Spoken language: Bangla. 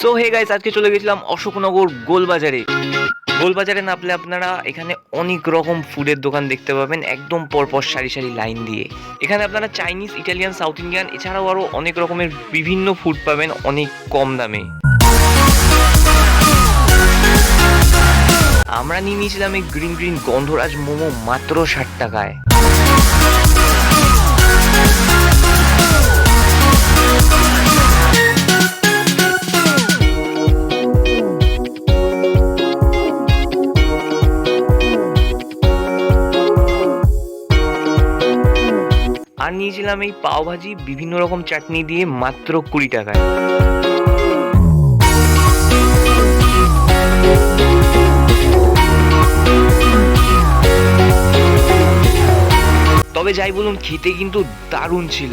সো হে গাইস আজকে চলে গেছিলাম অশোকনগর গোলবাজারে। গোলবাজারে নামলে আপনারা এখানে অনেক রকম ফুডের দোকান দেখতে পাবেন, একদম পরপর সারি সারি লাইন দিয়ে। এখানে আপনারা চাইনিজ, ইটালিয়ান, সাউথ ইন্ডিয়ান, এছাড়াও আরও অনেক রকমের বিভিন্ন ফুড পাবেন অনেক কম দামে। আমরা নিয়ে নিয়েছিলাম এই গ্রিন গ্রিন গন্ধরাজ মোমো মাত্র ষাট টাকায়। আর নিয়েছিলাম এই পাওভাজি বিভিন্ন রকম চাটনি দিয়ে মাত্র কুড়ি টাকায়। তবে যাই বলুন, খেতে কিন্তু দারুণ ছিল।